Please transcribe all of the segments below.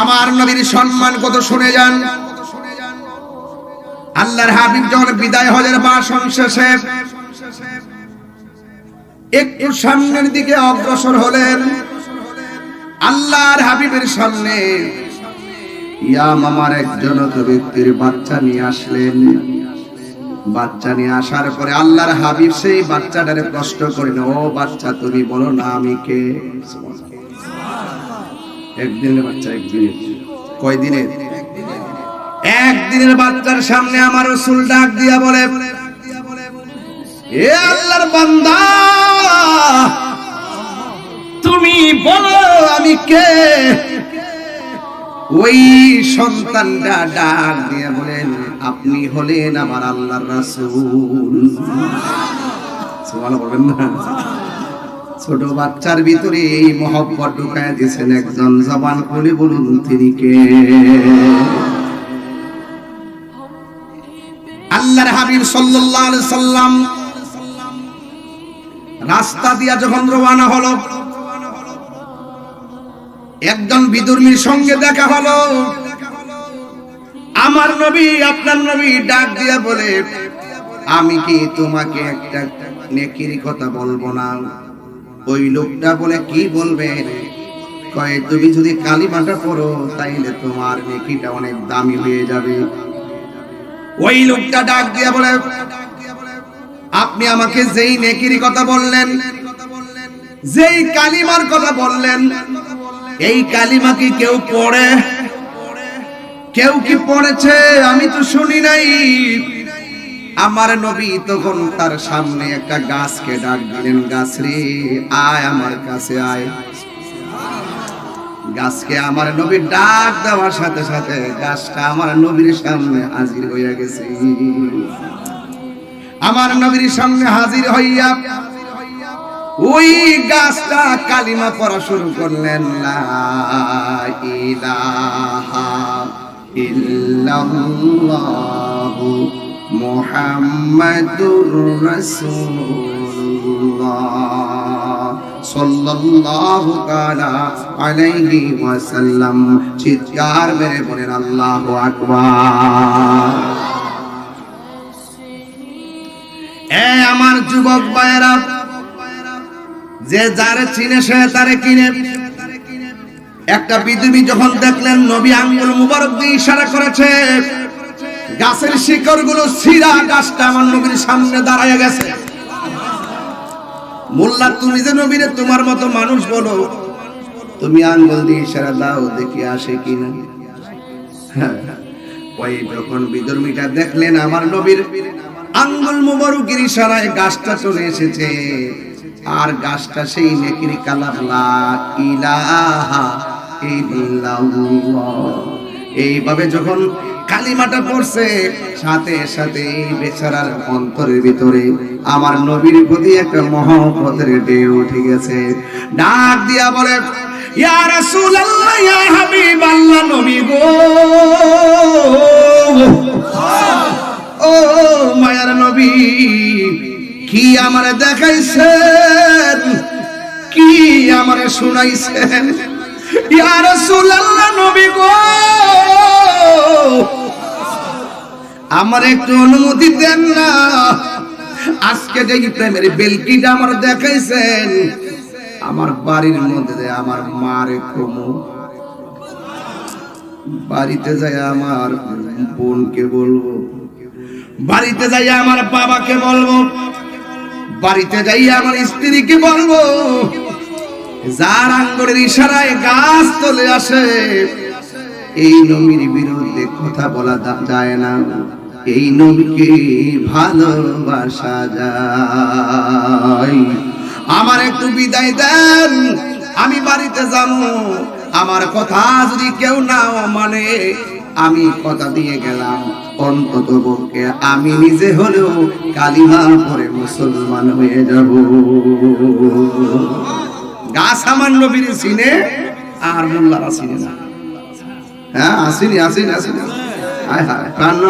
আমার নবীর সম্মান কত শুনে যান। আল্লাহর হাবিব যখন বিদায় হজের ভাষণ শেষে একটু সামনের দিকে অগ্রসর হলেন, আল্লাহর হাবিবের সামনে ইয়াম আমার একজন ব্যক্তির বাচ্চা নিয়ে আসলেন। বাচ্চা নিয়ে আসার পরে আল্লাহর হাবিব সেই বাচ্চাটারে প্রশ্ন করেন ও বাচ্চা, তুমি বলো না আমি কে? একদিনের বাচ্চা, একদিনের। কয় দিনের একদিনের বাচ্চার সামনে আমার রসুল ডাক দিয়া বলে, এ আল্লাহর বান্দা, তুমি বলো আমি কে? ওই সন্তানটা ডাক দিয়ে বলেন আপনি হলেন আমার আল্লাহর রাসূল। সুবহানাল্লাহ বলবেন না? ছোট বাচ্চার ভিতরে এই মহব্বত ঢুকায় দিয়েছেন একজন জবান খুলে বলুন তিনি কে? আল্লাহর হাবিব সাল্লাল্লাহু আলাইহি সাল্লাম রাস্তা দিয়া যখন রওনা হলো, একজন বিদুর্মীর সঙ্গে দেখা হলো। আমার নবী, আপনার নবী ডাক দিয়া বলে, আমি কি তোমাকে একটা নেকির কথা বলব না? ওই লোকটা বলে, কি বলবে? কয়ে, তুমি যদি কালিমাটা পড়ো, তাইলে তোমার নেকিটা অনেক দামি হয়ে যাবে। ওই লোকটা ডাক দিয়া বলে, আপনি আমাকে যেই নেকির কথা বললেন, যেই কালিমার কথা বললেন, এই কালিমা কি কেউ পড়ে? কেউ কি পড়েছে? আমি তো শুনি নাই। আমার নবী তখন তার সামনে একটা গাছকে ডাক দিলেন, গাছ রে, আয় আমার কাছে আয়। গাছকে আমার নবীর ডাক দেওয়ার সাথে সাথে গাছটা আমার নবীর সামনে হাজির হইয়া গেছে। আমার নবীর সামনে হাজির হইয়া ওই গাছটা কালিমা পড়া শুরু করলেন ইলাহা ইল্লাল্লাহু মুহাম্মাদুর সাল্লাল্লাহু ওয়াসাল্লাম। চিৎকার মেরে বলেন, আল্লাহু আকবার। এ আমার যুবক ভাইয়েরা, যে যারে চিনে সে তারে কিনে। একটা বিধুবী যখন দেখলেন, নবী আঙ্গুল মুবারক দিয়ে ইশারা করেছে গাছের শিকড়গুলো সিরা গাছটা আমার নবীর সামনে দাঁড়ায় গেছে। মোল্লা তুমি যে নবীরে তোমার মতো মানুষ বলো তুমি আঙ্গুল দিয়ে ইশারা দাও দেখি আসে কিনা। হ্যাঁ, ওই যখন বিধর্মীটা দেখলেন আমার নবীর আঙ্গুল মুবারকের ইশারায় গাছটা চলে এসেছে আর গাছটা সেই নেকির কালাম লা এইভাবে যখন কালিমাটা পড়ছে। সাথে সাথে বেচারার অন্তরের ভিতরে আমার নবীর প্রতি একটা মহব্বতের ঢেউ উঠে গেছে। ডাক দিয়া বলে, ইয়া রাসূলুল্লাহ, ইয়া হাবিবাল্লাহ, নবী ও মায়ার নবী, কি আমারে দেখাইছেন? কি আমারে শুনাইছেন? ইয়া রাসূলুল্লাহ, নবী গো। আমার একটু অনুমতি দেন না। আজকে যে প্রেমের বেলকিটা আমার দেখাইছেন। আমার বাড়ির মধ্যে আমার মারে কমু। বাড়িতে যাই আমার বোনকে বলব। বাড়িতে যাই আমার বাবাকে বলব। বাড়িতে যাই আমার স্ত্রীকে বলব। যার আঙ্গুরের ইশারায় গাছ চলে আসে। এই নবীর বিরুদ্ধে কথা বলা যায় না। এই নবীকে ভালোবাসা যায়। আমার একটু বিদায় দেন, আমি বাড়িতে যাব। আমার কথা যদি কেউ না মানে আমি কথা দিয়ে গেলাম। অন্তত পক্ষে আমি নিজে হলেও কালিমা পরে মুসলমান হয়ে যাব। গাছ আমার নবীর চিনে আর মোল্লারা চিনে না। হ্যাঁ আসিনি আসিনি আসিনি। কান্ন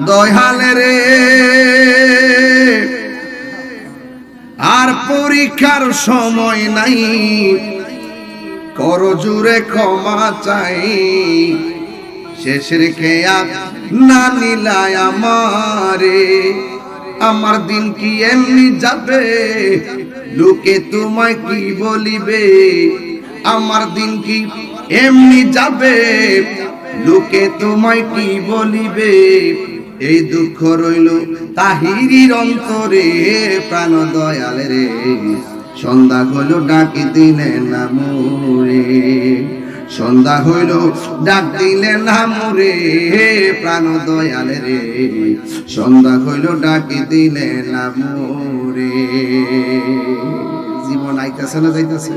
দয়ালে রে আর পরীক্ষার সময় নাই। করজুরে ক্ষমা চাই। শেষের খেয়া না নিলায় আমারে। আমার দিন কি এমনি যাবে? লোকে তোমায় কি বলিবে? আমার দিন কি এমনি যাবে। লোকে তোমায় কি বলিবে? এই দুঃখ রইল তাহিরির অন্তরে। প্রাণ দয়াল রে সন্ধ্যা হইল ডাকি দিলে না মোরে সন্ধ্যা হইল ডাক দিলে না মোরে প্রাণ দয়াল রে সন্ধ্যা হইল ডাকি দিলে না মোরে জীবন আইতাছে না যাইতাছে?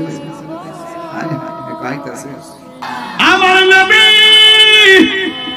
আইতাছে আমার নবী হায় হায়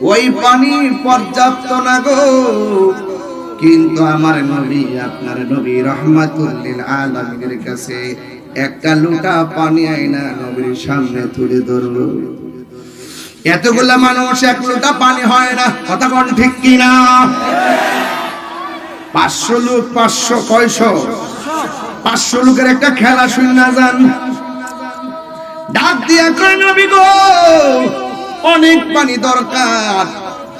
ওই পানি পর্যাপ্ত না গো। কিন্তু আমার নবী, আপনার নবী রহমাতুল্লিল আলমীর কাছে একটা লোটা পানি আইনা নবীর সামনে তুলে ধরল। এতগুলা মানুষ এক লোটা পানি হয় না, কথা কোন ঠিক কিনা? পাঁচশো লোক, পাঁচশো কয়শো? পাঁচশো লোকের একটা খেলা শুনে যান। ডাক দিয়া কয়, নবী গো অনেক পানি দরকার।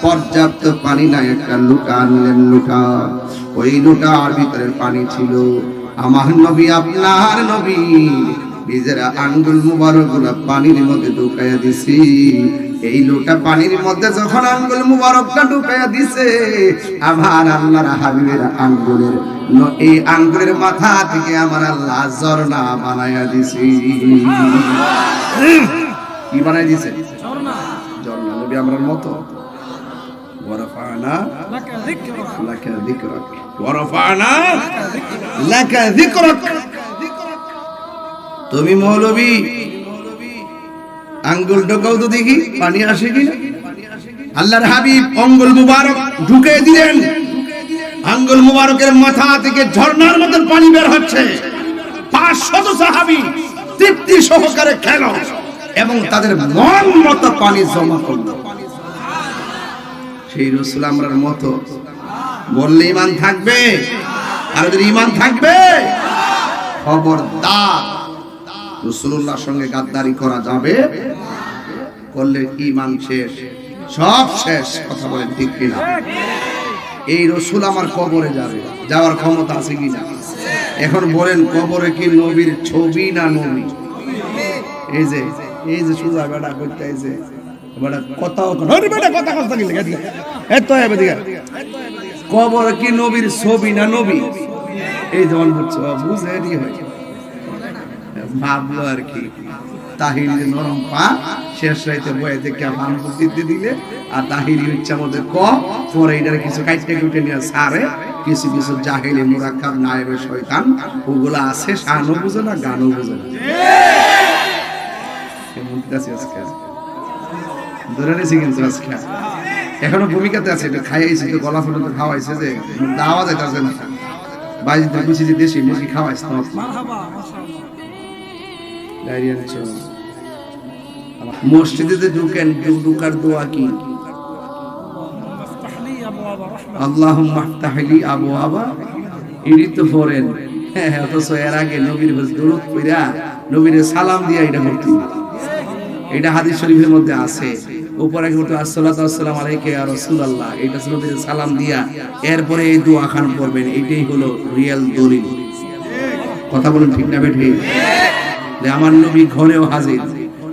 পর্যাপ্ত পানি নাই একটা লুটা আনলেন লুটা। ওই লুটার ভিতরে পানি ছিল। আমার নবী আপনার নবী নিজের আঙ্গুল মুবারকগুলা পানির মধ্যে ঢুকাইয়া দিছি। এই লোটা পানির মধ্যে যখন আঙ্গুল মুবারকটা ঢুকাইয়া দিছে আমার আল্লাহর হাবিবের আঙ্গুলের এই আঙ্গুলের মাথা থেকে আমার আল্লাহ ঝর্ণা বানাইয়া দিছি। কি বানাই দিছে? নবী আমরার মতো তুমি মৌলবী, আঙ্গুল ঢোকাও তো দেখি, পানি আসে কি আল্লাহর হাবিব, অঙ্গুল মুবারক ঢুকে দিলেন। আঙ্গুল মুবারকের মাথা থেকে ঝর্ণার মতন পানি বের হচ্ছে। পাঁচ শত সাহাবি তৃপ্তি সহকারে খেলো এবং তাদের মন মতো পানি জমা করল। সেই রসুল আমরার মতো। বললে ইমান থাকবে আর ওদের ইমান থাকবে। খবরদার। রসুল্লাহর সঙ্গে গাদ্দারি করা যাবে। করলে ইমান শেষ। সব শেষ, কথা বলেন ঠিক কিনা। এই রসুল আমার কবরে যাবে। যাওয়ার ক্ষমতা আছে কিনা? এখন বলেন, কবরে কি নবীর ছবি না নবী? এই যে এই যে সুজা বেটা করতে এই যে দিকে কবর কি নবীর ছবি না নবী? এই যেমন বুঝছ বুঝে ভাবলো আর কি তাহির নরম পা শেষ রাইতে বয়ে দেখে বাম দিতে দিলে আর তাহিরি ইচ্ছা মধ্যে ক পরে এটার কিছু কাইটে কুটে নিয়ে সারে কিছু কিছু জাহিলি মুরাক্কাব নায়েবে শয়তান ওগুলা আছে শানও বুঝে না গানও বুঝে না। আছে আজকে। ধরে নিয়েছি কিন্তু আজকে। এখনও ভূমিকাতে আছে এটা খাইয়েছি তো গলা ফুটো খাওয়াইছে যে দাওয়া যাইতেছে না। বাইরে বুঝি যে দেশি মুরগি খাওয়াইছে তো। ডায়রিয়া নিচ্ছে মসজিদে ঢুকেন ঢুকার দোয়া কি? আল্লাহ মাহতাহলি আবু আবা ইনি তো পড়েন। হ্যাঁ হ্যাঁ, অথচ এর আগে নবীর কইরা নবীর সালাম দিয়া এটা এটা হাদিস শরীফের মধ্যে আছে। উপরে উঠে আসসালামু আলাইকা রাসূলুল্লাহ। এটা ছিল সালাম দিয়া এরপরে এই দোয়া খান পড়বেন। এটাই হলো রিয়েল দলিল। কথা বলেন ঠিক না বেঠে? যে আমার নবী ঘরেও হাজির,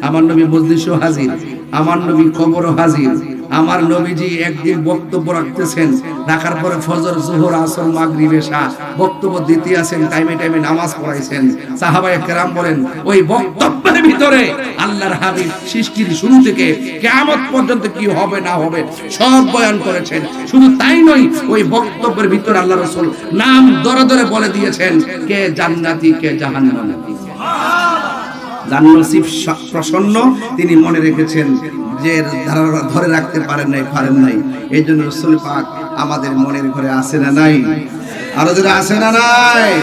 আমার নবী মজলিসও হাজির, আমার নবী কবরও হাজির আমার নবীজি একদিন বক্তব্য রাখতেছেন, রাখার পরে ফজর, জোহর, আসর, মাগরিব, এশা, বক্তব্য দিতে আছেন টাইমে টাইমে নামাজ পড়াইছেন। সাহাবায়ে কেরাম বলেন, ওই বক্তব্যের ভিতরে আল্লাহর হাবিব সৃষ্টির শুরু থেকে কিয়ামত পর্যন্ত কি হবে না হবে সব বয়ান করেছেন। শুধু তাই নয়, ওই বক্তব্যের ভিতরে আল্লাহ রাসূল নাম দরে দরে বলে দিয়েছেন, কে জান্নাতি, কে জাহান্নামী? যার প্রসন্ন, তিনি মনে রেখেছেন যে ধারা- ধরে রাখতে পারেন নাই পারেন নাই। এই জন্য রসুল পাক আমাদের মনের ঘরে আসে না নাই? আরও যারা আসে না নাই?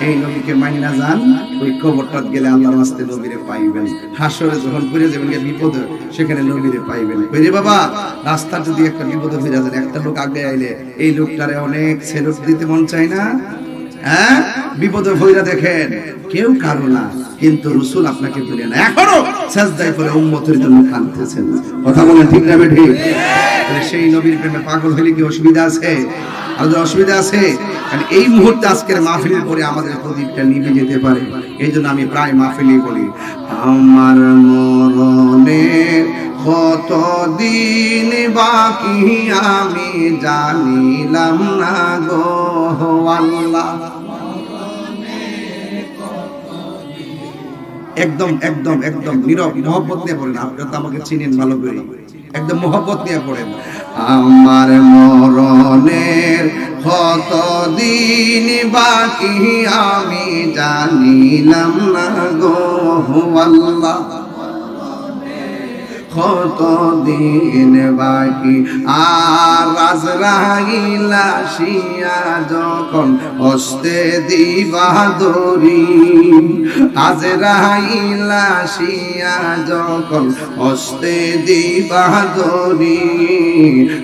এই নবীকে মাইনা যান, ওই কবরটা গেলে আল্লাহর আস্তে নবীরে পাইবেন। হাসরে যখন করে যাবেন বিপদ সেখানে নবীরে পাইবেন। কইরে বাবা রাস্তা যদি একটা বিপদে ফিরে যান, একটা লোক আগে আইলে এই লোকটারে অনেক সেলুট দিতে মন চায় না? হ্যাঁ? বিপদে ভইরা দেখেন। কেউ কারও না, কিন্তু রসুল আপনাকে ভুলে না। এখনও সাজদায় করে উম্মতের জন্য কাঁদতেছেন। কথা বলেন ঠিক না ঠিক সেই নবীর প্রেমে পাগল হইলে কি অসুবিধা আছে? আমাদের অসুবিধা আছে? কারণ এই মুহূর্তে আজকের পরে আমাদের প্রদীপটা নিভে যেতে পারে। এই জন্য আমি প্রায় মাহফিলই বলি, আমার মরণের কত দিন বাকি আমি জানিলাম না গো আল্লাহ। একদম একদম একদম নীরব মহব্বত নিয়ে পড়েন আপনারা তো আমাকে চিনেন ভালো করে। একদম মহব্বত নিয়ে পড়েন আমার মরণের কত দিন বাকি আমি জানিলাম না গো আল্লাহ। কত দিন বাকি? আর রাজরাইলা শিয়া যখন হস্তে দিবা দরি আজ রাইলা শিয়া যখন হস্তে দিবা দরি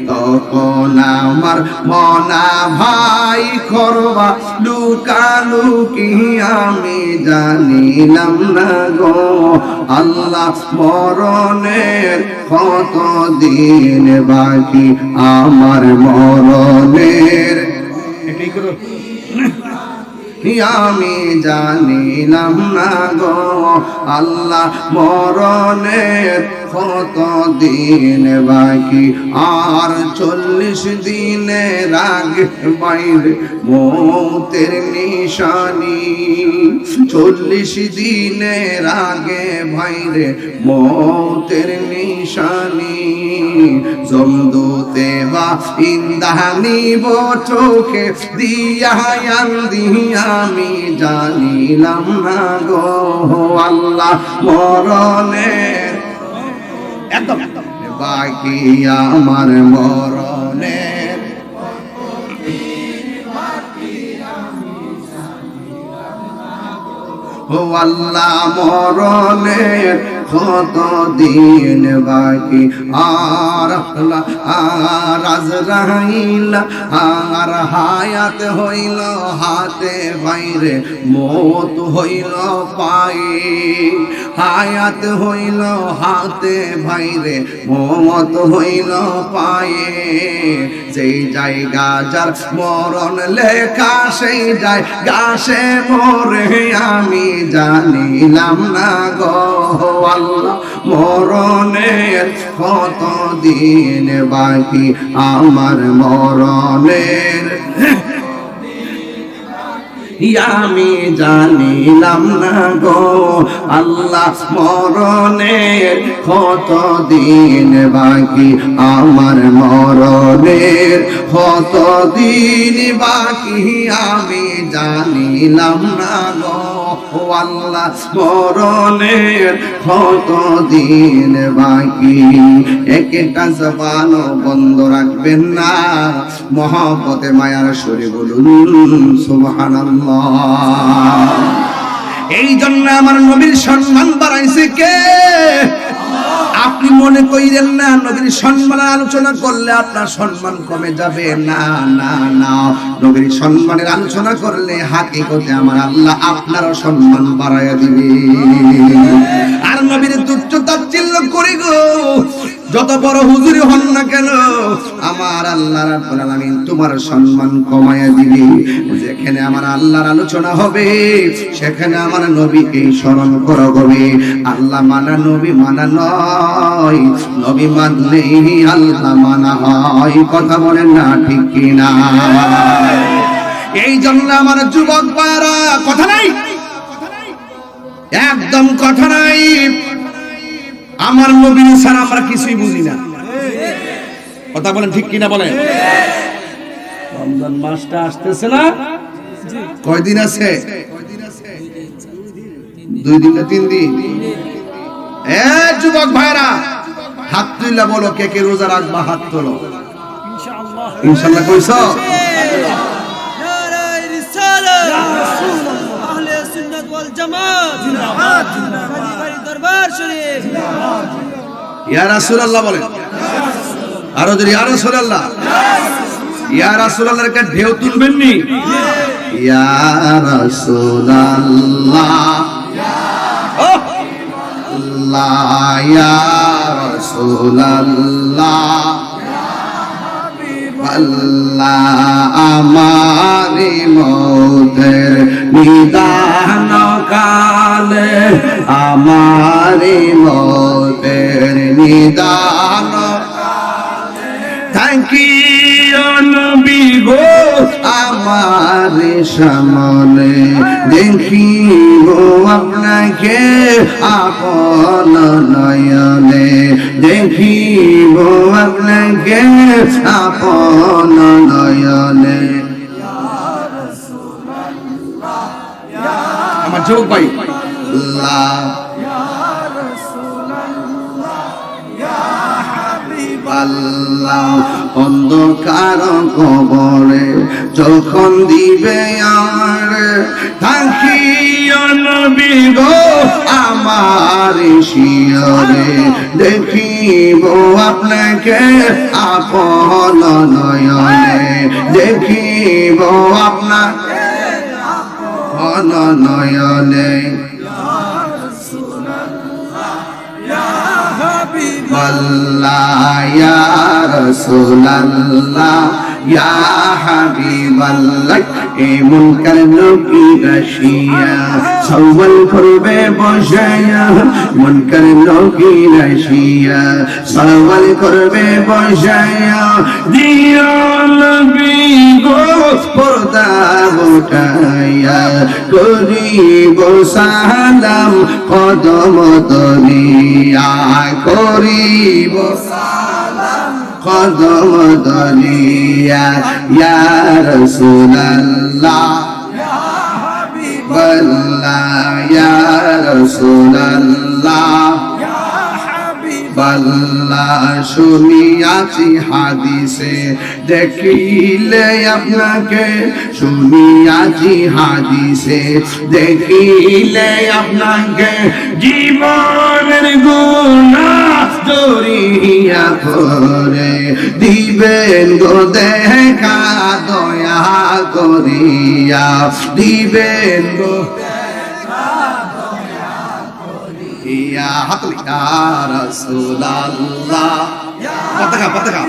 তখন আমার মনা ভাই করবা লুকালুকি আমি জানিলাম না গো, আল্লাহ মরণের কত দিন বাকি আমার মরণের? আমি জানিলাম না গো? আল্লাহ মরণের কত দিন বাকি? আর চল্লিশ দিনের আগে বাইরে মৌতের নিশানি। চল্লিশ দিনের আগে বাইরে মৌতের নিশানি। জমদুতে বা ইন্দানি চোখে দিয়া আমি জানিলাম না গো আল্লাহ মরণের একদম। বাকি আমার মরণের ও আল্লাহ মরণের কত দিন বাকি, আর আর আজরাইলা আর হায়াত হইল হাতে বাইরে, মত হইল পায়ে, হায়াত হইল হাতে বাইরে, মত হইল পায়ে। যেই জায়গা যার মরণ লেখা সেই যায় গাছে মরে আমি জানিলাম না গো। আল্লাহ, মরণের কত দিন বাকি? আমার মরণের আমি জানিলাম না গো। আল্লাহ, মরণের কত দিন বাকি? আমার মরণের কত দিন বাকি আমি জানিলাম না গো। আল্লাহ, মরণের কত দিন বাকি একটা জবান বন্ধ রাখবেন না। মহব্বতে, মায়ার সরে বলুন, সুবহানাল্লাহ। এই জন্য আমার নবীর সম্মান বাড়াইছে কে? আপনি মনে করিলেন না, নবীর সম্মান আলোচনা করলে আপনার সম্মান কমে যাবে। না না না, নবীর সম্মানের আলোচনা করলে হাকিকতে আমার আল্লাহ আপনারও সম্মান বাড়াইয়া দিবে। আর নবীর তুচ্ছ তাচ্ছিল্য করি গো যত বড় হুজুরি হন না কেন, আমার আল্লাহ রাব্বুল আলামিন তোমার সম্মান কমায়া দিবে। যেখানে আমার আল্লাহর আলোচনা হবে, সেখানে আমার নবীকে স্মরণ করা হবে। আল্লাহ মানা নবী মানা নয়, নবী মানলেই আল্লাহ মানা হয়। কথা বলেন না ঠিক কিনা? এই জন্য আমার যুবক পারা কথা নাই? একদম কথা নাই। আমার নবীর ছাড়া আমরা কিছুই বুঝি না। কথা বলেন ঠিক কিনা বলেন? রমজান মাসটা আসতেছে না? কয়দিন আছে? দুই দিন না তিন দিন? এ যুবক ভাইরা হাত তুইলা বলো কে কে রোজা রাখবা হাত তোলো। ইনশাআল্লাহ। কইছ? জিন্দাবাদ। আকবার শরীফ। ইয়া রাসূলুল্লাহ বলেন। যদি ইয়া রাসূলুল্লাহ। ইয়া রাসূলুল্লাহর ঢেউ তুলবেন নি? ইয়া রাসূলুল্লাহ। ইয়া রাসূলুল্লাহ। ইয়া আল্লাহ আমারি মৌতের নিদান কালে আমারি মৌতের নিদান থাকি নবী গো আমার সামনে। দেখিব আপনাকে আপন নয়নে। দেখিব আপনাকে আপন নয়নে। আমার যোগ ভাই। আল্লাহ আল্লাহ, অন্ধকার কবরে যখন দিবে আমার থাকি নবী গো আমার শিয়রে। দেখিব আপনাকে আপন নয়নে। দেখিব আপনাকে আপন নয়নে। আল্লাহ ইয়া রাসূলুল্লাহ ইয়া হাবিবাল্লাহ, এ মুনকার করবে বসায়া, মুনকার লোকি রাশিয়া। সওয়াল করবে বসায়া, দিও নবী গো, পর্দা উঠাইয়া করিব সালাম, কদম তলিয়া করিব তলিয়া ইয়া রাসূলুল্লাহ বল্লাহ ইয়া রাসূলুল্লাহ বাল্লা শুনিয়াছি হাদিসে দেখিলে আপনাকে শুনিয়াছি হাদিসে। দেখিলে আপনাকে জীবনের দরিয়া করে দিবেন গো দেখা দয়া করিয়া দিবেন গো ইয়া হাতলি ইয়া পতাকা পতাকা।